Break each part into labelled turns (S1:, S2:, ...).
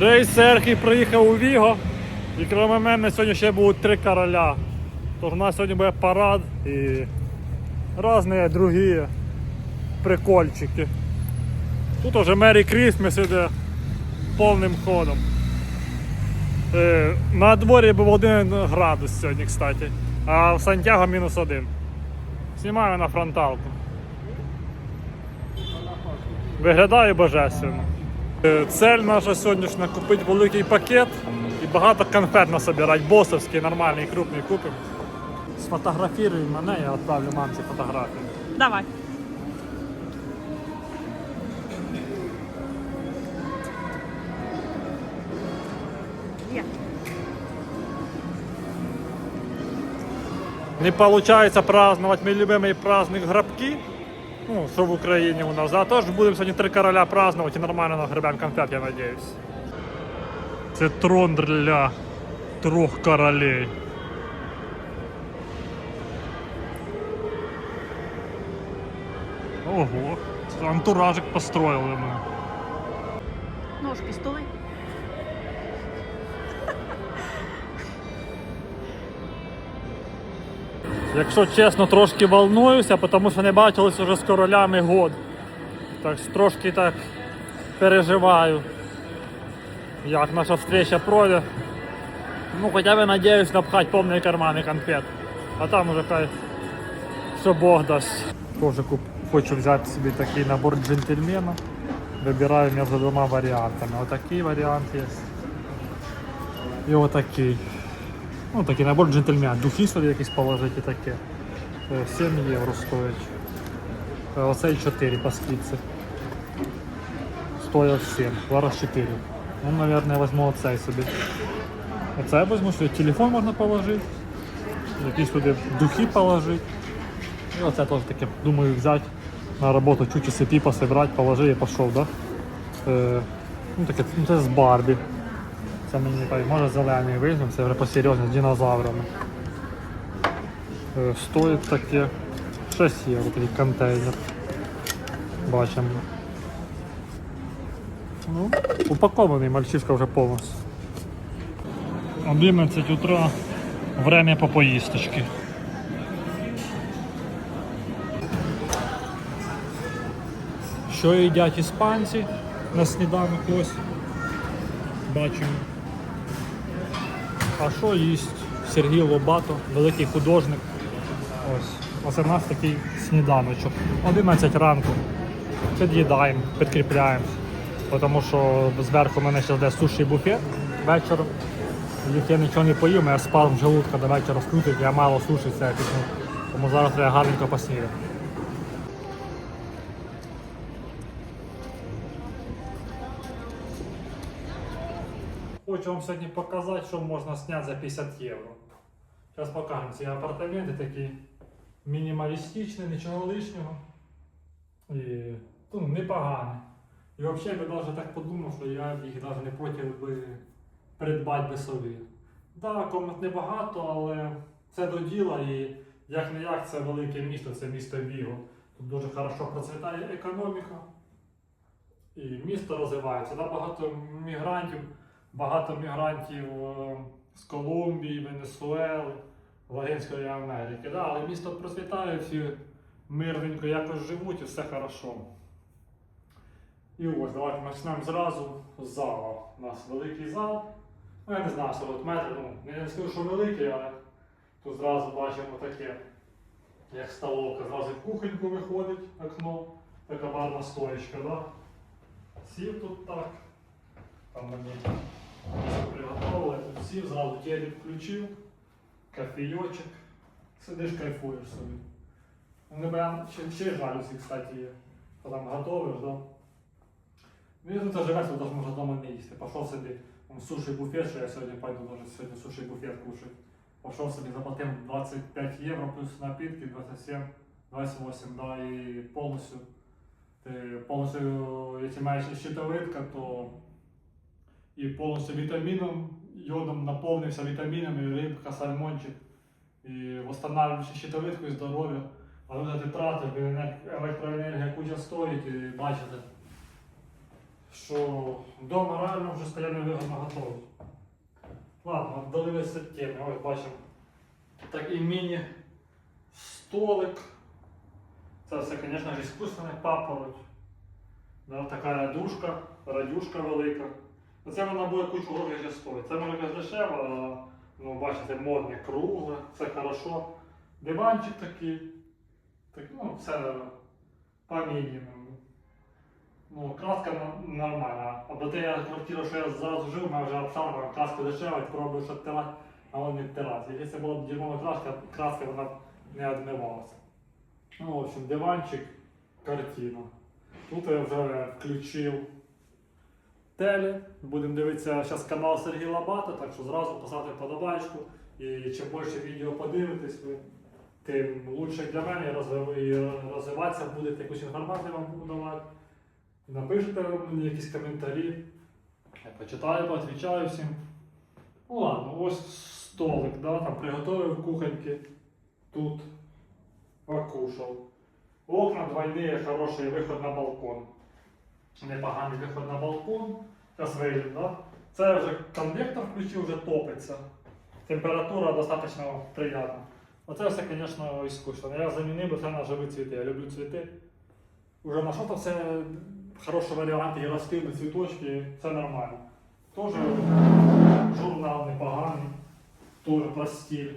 S1: Рейс Серхій приїхав у Віго. І крім мене сьогодні ще будуть три короля. Тож у нас сьогодні буде парад і різні другі прикольчики. Тут уже Мері Крісмес іде повним ходом. Е, На дворі був 1 градус сьогодні, кстати, а в Сантьяго мінус 1. Знімаю на фронталку. Виглядає божественно. Е, Цель наша сьогоднішня купити великий пакет і багато конфет насобирати, босовський, нормальний, крупний купимо. Сфотографіруй мене, я відправлю мамці фотографії.
S2: Давай. Є.
S1: Не виходить праздновать мій любимий праздник грабки. Ну, що в Україні у нас. А тож будемо сьогодні три короля праздновать і нормально нагребемо конфет, я надіюсь. Це трон для трьох королей. Ого, антуражик построїли ми.
S2: Ножки, столи.
S1: Якщо чесно, трошки волнуюся, тому що не бачились вже з королями год. Так трошки так переживаю, як наша встреча пройде. Ну, хоча б надіюсь напхати повні кармани конфет. А там уже хай що Бог дасть. Тоже хочу взяти собі такий набор джентльмена. Вибираю між двома варіантами. Отакий варіант є. І отакий. Ну, такий набор джентльмена. Духи сюди якісь положити таке. Е, 7 євро стоїть. Е, Оцей 4 по скидці. Стоїть 7, зараз 4. Ну, наверное, возьму оцей собі. Оце я візьму, що телефон можна положити. Якісь туди духи положити. І оце теж таке, думаю, взяти на роботу чуть цепи пособрати, положи і пішов, да? Е, ну, таке, ну, це з Барбі. Це мені не пам'ятаю, може зелений візьмемо, це вже посерйозно з динозаврами. Е, Стоїть таке 6 євро такий контейнер. Бачимо. Ну, упакований мальчишка вже повністю. 11 утра, время по поїсточки. Що їдять іспанці на сніданок ось. Бачимо. А що їсть Сергій Лобато, великий художник. Ось. Оце в нас такий сніданочок. 11 ранку. Під'їдаємо, підкріпляємось. Тому що зверху в мене ще жде суші буфет вечором. Я нічого не поїм, я спав желудка до вечора скрутить, я мало суші. Тому зараз треба гарненько поснідати. Хочу вам сьогодні показати, що можна зняти за 50 євро. Зараз покажемо ці апартаменти такі мінімалістичні, нічого лишнього. І ну, непогані. І взагалі я навіть так подумав, що я їх навіть не проти би придбати би собі. Так, да, комнат небагато, але це до діла і як не як це велике місто, це місто Віго. Тут дуже хорошо процвітає економіка. І місто розвивається. Да, багато мігрантів, багато мігрантів е, з Колумбії, Венесуели, Латинської Америки. Да, але місто процвітає, всі мирненько якось живуть і все хорошо. І ось давайте почнемо зразу з залу. У нас великий зал. Ну, я не знаю, 40 метрів, ну, не скажу, що великий, але тут зразу бачимо таке, як столовка. Зразу в кухоньку виходить окно, така барна стоєчка, да? Сів тут так. Там мені все приготували, сів, зразу телек включив, кофійочок. Сидиш, кайфуєш собі. Вони прям ще, ще жалюсі, кстати, є. Що там готовиш, да? Ну, я тут живе, то даже можна дома не їсти. Пішов собі там, суші буфет, що я сьогодні пойду даже сьогодні суші буфет кушать. Пішов собі заплатив 25 євро плюс напитки, 27, 28, да, і повністю. Ти повністю, якщо маєш щитовидка, то і повністю вітаміном, йодом наповнився вітамінами, рибка, сальмончик. І восстанавливаючи щитовидку і здоров'я. А тут ти тратиш, бо електроенергія куча стоїть і бачите, що вдома реально вже стояли вигодно готові. Ладно, додивилися теми. Ось бачимо. Такий міні-столик. Це все, звісно ж, іскусственний папороть. Да, така радюшка, радюшка велика. Це вона буде кучу грошей ще стоїть. Це може якось дешево, а ну, бачите, модне, кругле, все хорошо. Диванчик такий. Так, ну, все по мінімуму. Ну, краска нормальна. А до я квартиру, що я зразу жив, ми вже обшарпали, краска дешева, пробую що відтирати, а воно не відтирати. Якщо була б дерьмова краска, краска вона б не відмивалася. Ну, в общем, диванчик, картина. Тут я вже включив теле. Будемо дивитися зараз канал Сергія Лабата, так що зразу поставте подобайку. І чим більше відео подивитесь, ви, тим лучше для мене і розвиватися будете, якусь інформацію вам буду давати. Напишете мені якісь коментарі. Я почитаю, поотвічаю всім. Ну ладно, ось столик, да, там приготовив кухоньки. Тут покушав. Окна двойные, хороший виход на балкон. Непоганий виход на балкон. Зараз вийдемо, да? Це вже конвектор включив, вже топиться. Температура достатньо приємна. Оце все, звісно, іскусственно. Я замінив би це на живі цвіти. Я люблю цвіти. Уже на що то все хороший варіант, і ростили цвіточки, це нормально. Тоже журнал непоганий, теж про стиль.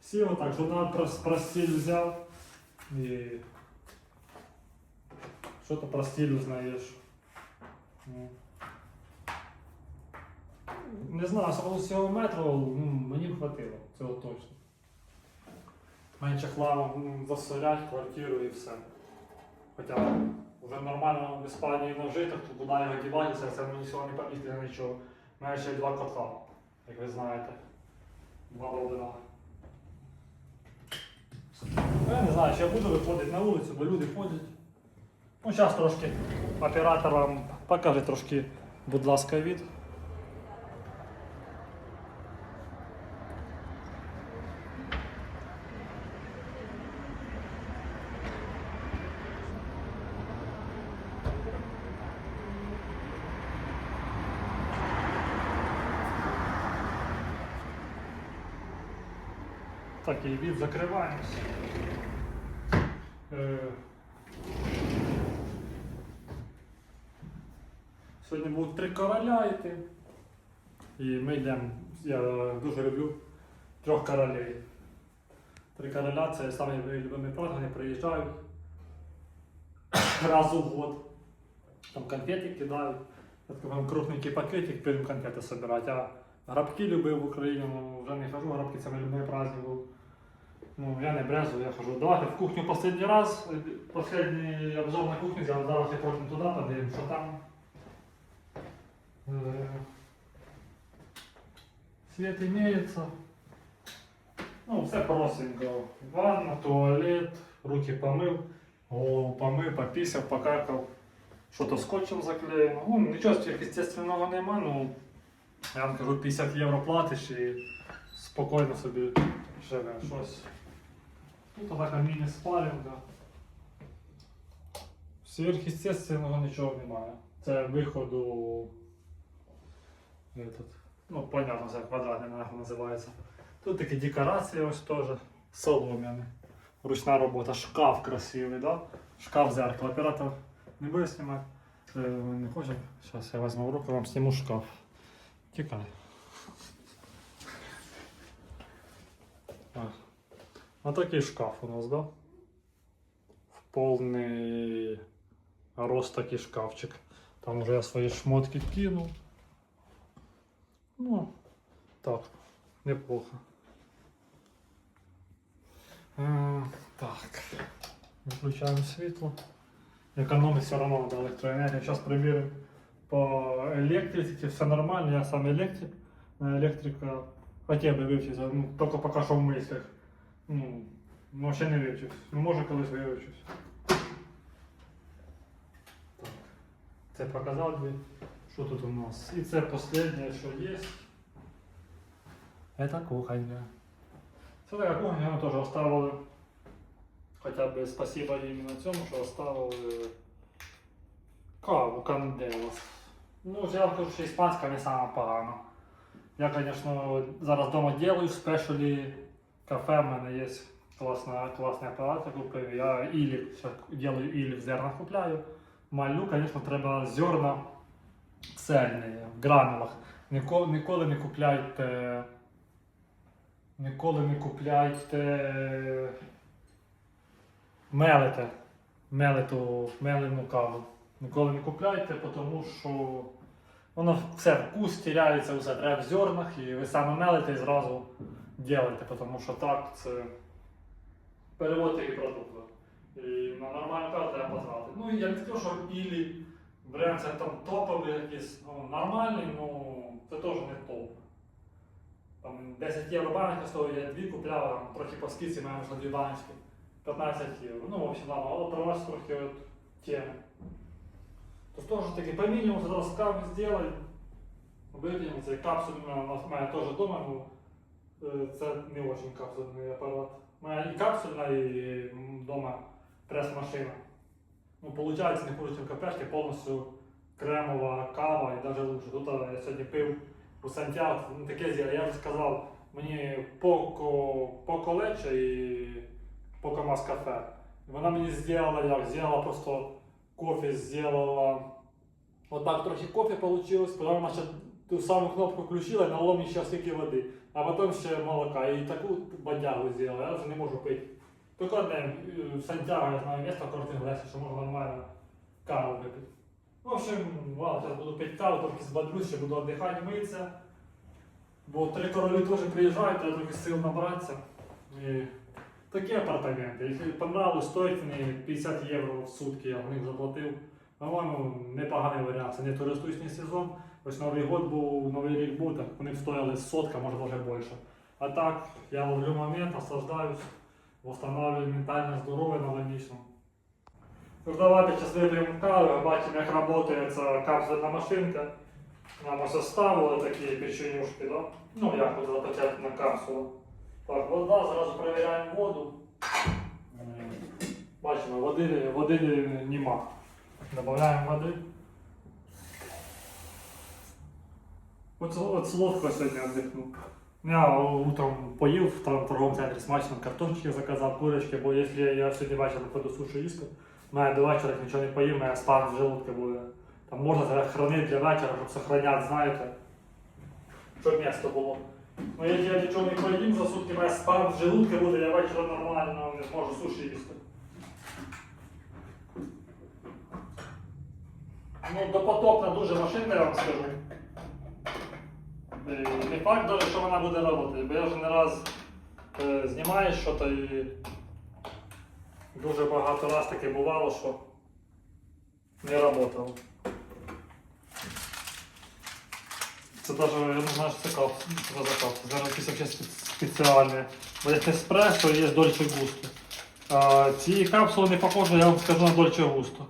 S1: Всі отак, журнал про, про стиль взяв і що то про стиль знаєш. Ну. Не знаю, з цього метру ну, мені хватило, цього точно. Менше хламу м, засолять квартиру і все. Хоча вже нормально в Іспанії нажити, то куди його діватися, це мені сьогодні поміститься нічого. У мене ще два котла, як ви знаєте. Два балдена. Ну, Я не знаю, чи я буду виходити на вулицю, бо люди ходять. Ну, зараз трошки оператор вам покаже трошки, будь ласка, від. Так, і від закриваємося. Сьогодні будуть три короля йти. І ми йдемо. Я дуже люблю трьох королей. Три короля це самі мої любимі праздник, вони приїжджають раз у год. Там конфети кидають. Я вам крупненький пакетик, підемо конфети збирати. А грабки любив в Україні, ну вже не хожу, грабки це мій праздник був. Ну, я не брезую, я хожу. Давайте в кухню последний раз. Последний обзор на кухню зараз я потім туди подивимо, що там. Е, Свет имеется. Ну, все простенько. Ванна, туалет, руки помыл, голову помыл, пописав, покакав. Что-то скотчем заклеєно. Ну, нічого сверхъестественного нема, ну я вам кажу, 50 євро платиш і спокійно собі живеш. Щось. Тут така міні-спарінга. Сверхъестественного нічого немає. Це виходу. Этот, ну, понятно, це квадратний нахуй називається. Тут такі декорації ось теж. Солом'яні. Ручна робота, шкаф красивий, да? Шкаф зеркало. Оператор не буде знімати. Е, Не хоче. Зараз я візьму в руку, вам зніму шкаф. Тікай. А такий шкаф у нас, да? В повний рост такий шкафчик. Там уже я свої шмотки кинув. Ну, так, неплохо. Е, так. Виключаємо світло. Економить все равно надо електроенергію. Зараз перевіримо по електриці, все нормально, я сам електрик. На електрика хотів би вивчитися, ну, тільки поки що в мислях. Ну, ну ще не вивчився. Ну, може колись вивчусь. Так. Це показав тобі, що тут у нас. І це останнє, що є. Это кухня. Це така кухня, ми теж оставили. Хоча б спасибо іменно цьому, що оставили каву Канделос. Ну, я вам кажу, що іспанська не сама погана. Я, звісно, зараз вдома ділаю спешалі кафе, в мене є класна, класний апарат, я купив. Я ілі, ще ділаю ілі в зернах купляю. Малю, звісно, треба зерна Цельні, в гранулах. Ніколи, ніколи не купляйте. Ніколи не купляйте. Мелите. Мелиту, мелену каву. Ніколи не купляйте, тому що воно все, вкус теряється, все треба в зернах, і ви саме мелите і зразу ділите, тому що так це переводите і продукти. І на нормальну каву треба потратити. Ну я не скажу, що ілі бренд це там топовий якийсь, ну, нормальний, ну це теж не топ. Там 10 євро баночка стоїть, я дві купляв, там, трохи по скидці маємо вже дві баночки. 15 євро. Ну, в общем, ладно, але про вас трохи от теми. То что же таки, по минимуму сразу каву сделай, выпьем, цей капсульний у нас має теж дома, ну, е, це не очень капсульний апарат. Має і капсульна, і м, дома прес-машина. Ну, получается, не хуже, чем кафешки, повністю кремова кава і навіть лучше. Тут я сьогодні пив у Сантьяго, ну, таке зілля, я вже сказав, мені поко, поко лече і поко мас кафе. Вона мені зробила як? Зробила просто кофе сделала. Вот так трохи кофе получилось, потом вона ще ту саму кнопку включила і налила мені ще стільки води, а потім ще молока. І таку бодягу зробила, я вже не можу пити. Тільки одне, е, в Сантьяго я знаю місто в Кортингресі, що можна нормально каву випити. В общем, ладно, зараз буду пити каву, трохи збодрюсь, ще буду віддихати, митися. Бо три королі теж приїжджають, треба трохи сил набратися. І Такі апартаменти. Якщо понравилось, стоїть вони 50 євро в сутки, я в них заплатив. По-моєму, непоганий варіант. Це не туристичний сезон. Ось Новий год був, Новий рік був, так вони стояли сотка, може навіть більше. А так, я ловлю момент, наслаждаюсь, восстанавливаю ментальне здоров'я новомічно. Тож давайте зараз вип'ємо каву, бачимо, як працює ця капсульна машинка. Нам ось оставили такі печенюшки, да? ну як от запечатати на капсулу. Так, вода, зразу перевіряємо воду. Бачимо, води, води нема. Добавляємо води. От солодко сьогодні віддихнув. Я утром поїв в торговому центрі смачно картончики заказав, курочки, бо якщо я сьогодні вечором буду суші їсти, має до вечора нічого не поїм, мене спам в желудку буде. Там можна це хранити для вечора, щоб сохраняти, знаєте, щоб місто було. Ну, якщо я нічого не поїм за сутки, мене спам в желудку буде, я вечором нормально не зможу суші їсти. Ну, допотопна дуже машина, я вам скажу. Е, Не факт даже, що вона буде працювати, бо я вже не раз е, знімаю щось і дуже багато раз таке бувало, що не працювало. Це навіть, я не знаю, що це кап, кап. Зараз якісь вообще спе- спеціальні. Бо є еспресо, є Дольче Густо. Ці капсули не похожі, я вам скажу на Дольче Густо.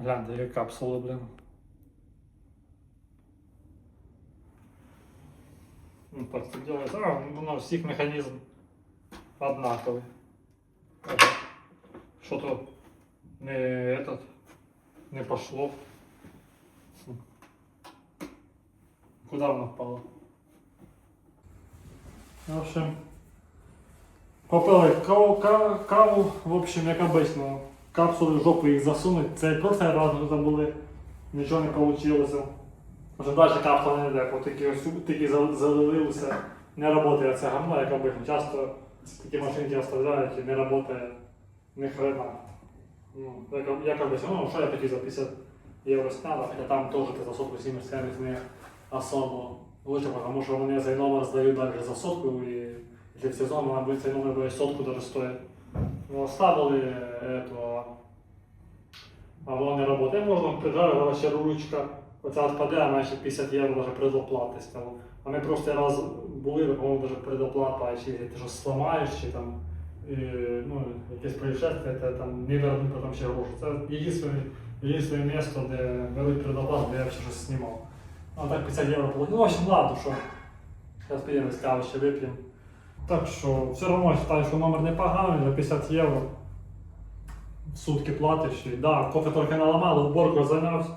S1: Гляньте, які капсули, блин. Ну, так це делается. А, воно всіх механізм однаковий. Що-то не этот не пошло. Куда воно впало? В общем, попили каву, каву, в общем, як обично, капсули в жопу їх засунуть. Це просто раз вже забули, нічого не вийшло. Вже далі капсула не йде, бо тільки, тільки зал- залили. Не працює це гамно, як обично. Часто такі машинки оставляють і не працює ні хрена. Ну, як, як обично, ну що я хотів за 50 євро сняла, хоча там теж ти за сотку знімеш цінних не особо лучше, тому що вони цей номер здають далі за сотку і якщо в сезон, мабуть, цей номер буде сотку даже стоїть. Ну, оставили этого, а воно не працює. Можна прижарити, ще ручка. Оця відпаде, а майже 50 євро навіть предоплати стало. А ми просто раз були, по-моєму, навіть предоплата, а чи ти щось сламаєш, чи там і, ну, якесь происшествие, це там не вернуть потім ще гроші. Це єдине, єдине місце, де беруть предоплату, де я ще щось знімав. Ну, так 50 євро получилось. Ну, в общем, ладно, що. Зараз підемо з кави ще вип'ємо. Так що, все одно вважаю, що номер непоганий, за 50 євро. В сутки платиш. І, да, кофе трохи наламали, уборкою зайнявся.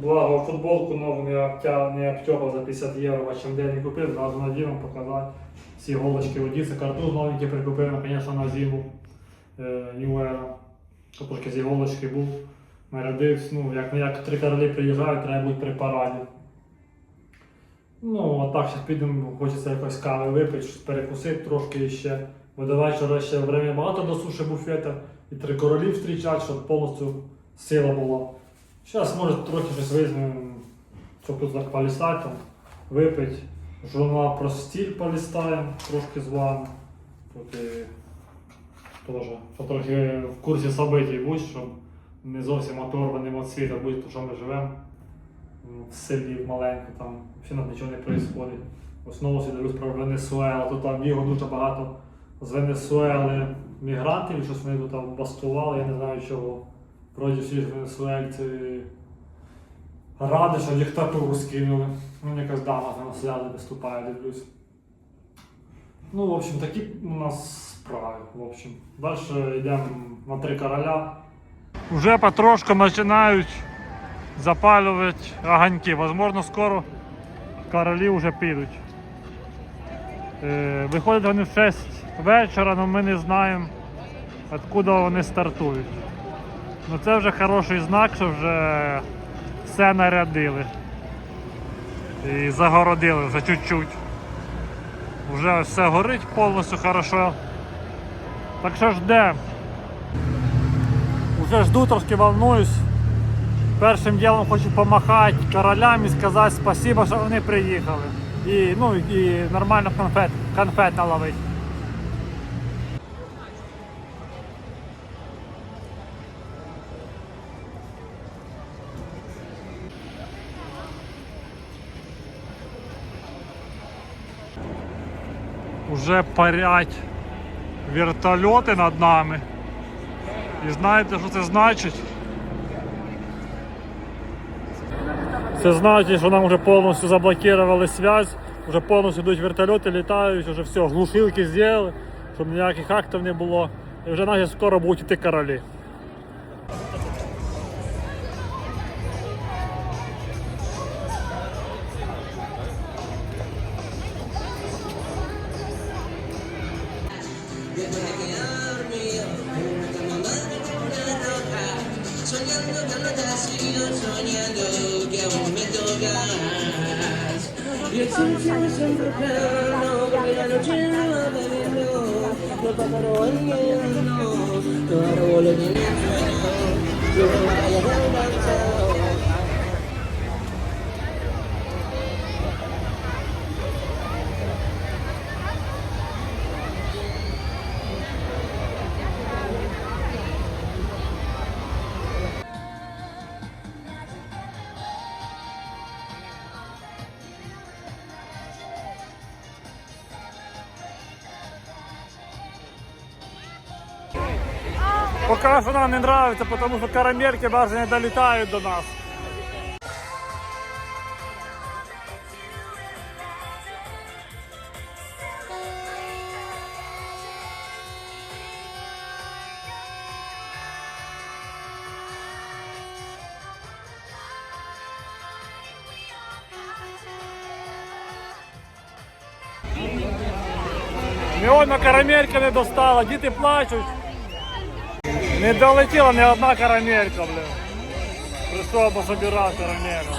S1: Благо футболку нову не, не обтягав за 50 євро, в чим день не купив, зразу надів вам показати. Всі голочки одіться, картуз новенький прикупив, звісно, на зиму Era. Трошки з іголочки був. Нарядився, ну, як як три королі приїжджають, треба бути при параді. Ну, а так, зараз підемо, хочеться якось кави випити, перекусити трошки ще. Бо до вечора ще время багато до суші буфета і три королі зустрічати, щоб повністю сила була. Зараз може трохи щось візьмемо, щоб тут так полістати, там, випити. Журнал про стиль полістаємо трошки з вами. Тут і теж, трохи в курсі событий будь, щоб не зовсім оторваним від світу будь, тому що ми живемо в селі маленько, там взагалі нічого не відбувається. В основному я дивлюсь про Венесуелу, тут там бігало дуже багато з Венесуели мігрантів, щось вони тут там бастували, я не знаю чого. Вроді всі ж венесуельці раді, що диктатуру скинули. Ну, якась дама там сляди виступає, дивлюсь. Ну, в общем, такі у нас справи. В общем. Далі йдемо на три короля. Уже потрошку починають запалювати огоньки. Возможно, скоро королі вже підуть. Е, Виходять вони в 6 вечора, але ми не знаємо, откуда вони стартують. Ну це вже хороший знак, що вже все нарядили. І загородили вже чуть-чуть. Вже все горить повністю хорошо. Так що ждемо. Уже жду, трошки волнуюсь. Першим ділом хочу помахати королям і сказати спасибо, що вони приїхали. І, ну, і нормально конфет, конфет наловити. Уже парять вертольоти над нами. І знаєте, що це значить? Це значить, що нам вже повністю заблокували связь, вже повністю йдуть вертольоти, літають, вже все, глушилки зробили, щоб ніяких актів не було. І вже наші скоро будуть йти королі. Пока что нам не нравится, потому что карамельки даже не долетают до нас. Неона карамелька не достала, діти плачуть. Не долетіла ні одна карамелька, блин. Прийшов пособирати карамельку.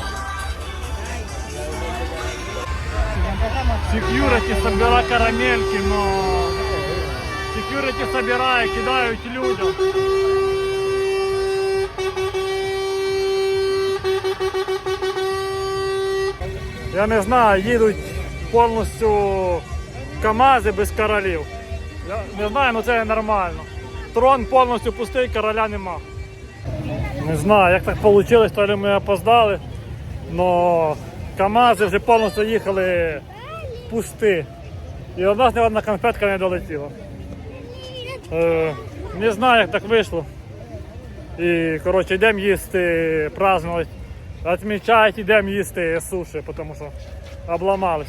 S1: Секьюрити собира карамельки, но секьюрити собирає, кидають людям. Я не знаю, їдуть повністю КАМАЗи без королів. Я не знаю, але це нормально. Трон повністю пустий, короля нема. Не знаю, як так вийшло, то ли ми опоздали, але КАМАЗи вже повністю їхали пусті. І нас ні одна конфетка не долетіла. Е, не знаю, як так вийшло. І коротше йдемо їсти, празднувати, відмічати, йдемо їсти суші, тому що обламались.